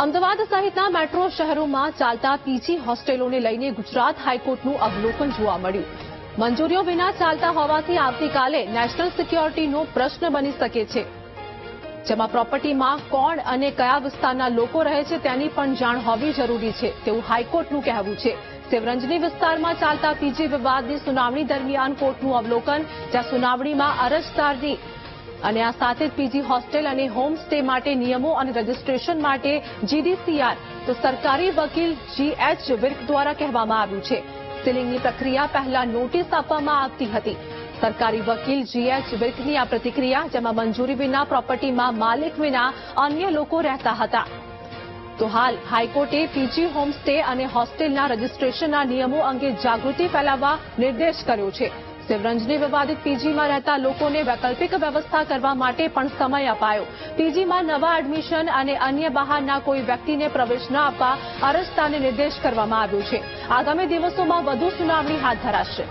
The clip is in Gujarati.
અમદાવાદ સહિતના મેટ્રો શહેરોમાં ચાલતા પીજી હોસ્ટેલોને લઈને ગુજરાત હાઈકોર્ટનું અવલોકન જોવા મળ્યું. મંજૂરીઓ વિના ચાલતા હોવાથી આવતીકાલે નેશનલ સિક્યોરિટીનો પ્રશ્ન બની શકે છે. જેમાં પ્રોપર્ટીમાં કોણ અને કયા વિસ્તારના લોકો રહે છે તેની પણ જાણ હોવી જરૂરી છે. તેવું હાઈકોર્ટનું કહેવું છે. શિવરંજની વિસ્તારમાં ચાલતા પીજી વિવાદની સુનાવણી દરમિયાન કોર્ટનું અવલોકન, જ્યાં સુનાવણીમાં અરજદારની અને આ સાથે જ પીજી હોસ્ટેલ અને હોમ માટે નિયમો અને રજીસ્ટ્રેશન માટે જીડીસીઆર તો સરકારી વકીલ જીએચ વિર્ક દ્વારા કહેવામાં આવ્યું છે. સીલિંગની પ્રક્રિયા પહેલા નોટિસ આપવામાં આવતી હતી. સરકારી વકીલ જીએચ વિર્કની આ પ્રતિક્રિયા, જેમાં મંજૂરી વિના પ્રોપર્ટીમાં માલિક વિના અન્ય લોકો રહેતા હતા. તો હાલ હાઈકોર્ટે પીજી હોમ સ્ટે અને હોસ્ટેલના રજીસ્ટ્રેશનના નિયમો અંગે જાગૃતિ ફેલાવવા નિર્દેશ કર્યો છે. શિવરંજની વિવાદિત પીજીમાં રહેતા લોકોને વૈકલ્પિક વ્યવસ્થા કરવા માટે પણ સમય અપાયો. પીજીમાં નવા એડમિશન અને અન્ય બહારના કોઈ વ્યક્તિને પ્રવેશ ન આપવા અરજદારને નિર્દેશ કરવામાં આવ્યો છે. આગામી દિવસોમાં વધુ સુનાવણી હાથ ધરાશે.